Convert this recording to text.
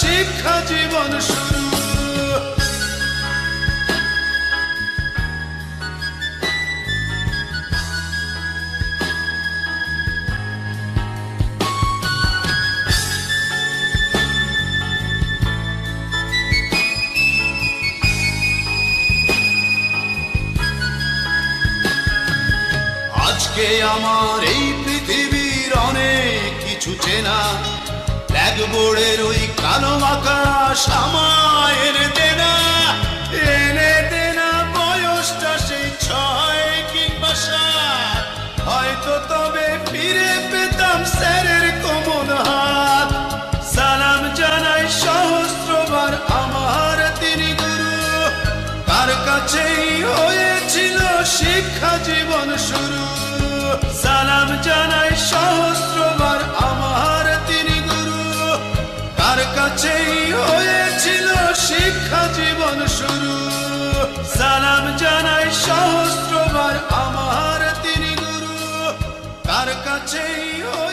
শিক্ষা জীবন শুরু। আজকে আমার এই পৃথিবীর অনেক কিছু চেনা। ব্ল্যাকবোর্ডের ওই কালো আকাশ আমায় এনে দেনা এনে দেনা বয়সটা সেই ছয় কিংবা সাত। হয়তো তবে ফিরে পেতাম স্যারের কোমল হাত। সালাম জানাই সহস্রবার আমার তিনি গুরু। তার কাছেই হয়েছিল শিক্ষা জীবন শুরু। কাছেই হয়েছিল শিক্ষা জীবন শুরু। সালাম জানাই সহস্রবার আমার তিনি গুরু। তার কাছেই হয়ে